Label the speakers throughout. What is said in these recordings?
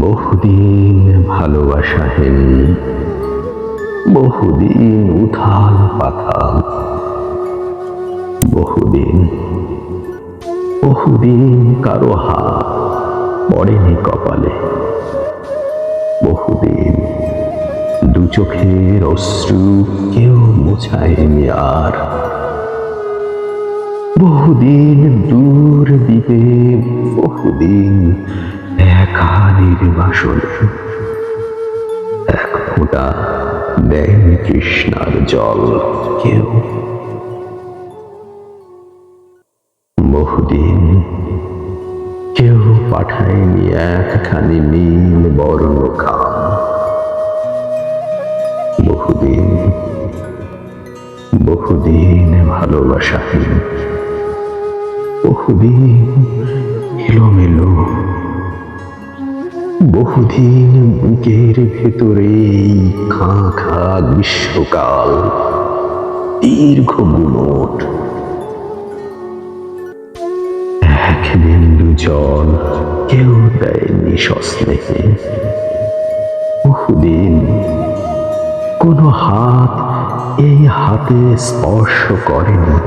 Speaker 1: বহুদিন ভালোবাসাহীন বহুদিন উথাল পাথাল, বহুদিন বহুদিন কারও হাত পড়েনি কপালে, বহুদিন দু চোখের অশ্রু কেউ মোছায়নি আর, বহুদিন দূর দিবে বহুদিন একা নির্বাসনে এক ফোঁটা দেয়নি কৃষ্ণার জল। কেউ? বহুদিন কেউ পাঠায়নি একখানি নীল বর্ণ খাম বহুদিন বহুদিন ভালোবাসাহীন বহুদিন এলোমেলো। বহুদিন বুকের ভেতরে খা খা গ্রীষ্মকাল দীর্ঘ গুণট এক বিন্দু জল কেউ দেয়নি সস্নেহে। বহুদিন কোনো হাত এই হাতে স্পর্শ করেনি।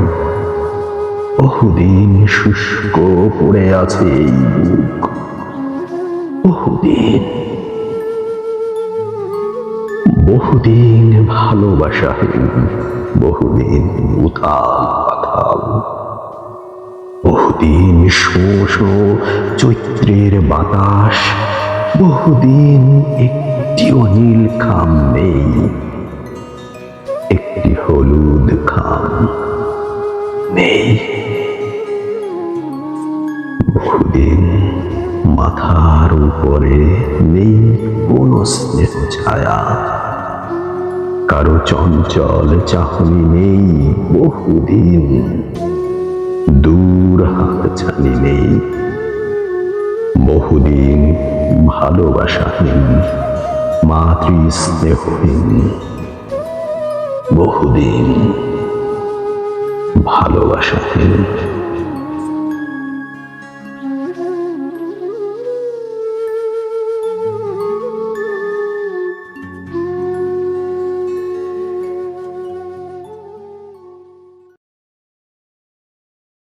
Speaker 1: বহুদিন শুষ্ক পড়ে আছে এই বুক। বহুদিন বহুদিন ভালোবাসাহীন বহুদিন উথাল পাথাল বহুদিন শো শো চৈত্রের বাতাস, বহুদিন একটিও নীল খাম নেই, একটি হলুদ খাম নেই। উপরে নেই কোনো স্নেহ ছায়া। কারও চঞ্চল চাহনি নেই বহুদিন। দূর হাত ছানি নেই। বহুদিন ভালোবাসাহীন মাতৃ স্নেহহীন বহুদিন ভালোবাসাহীন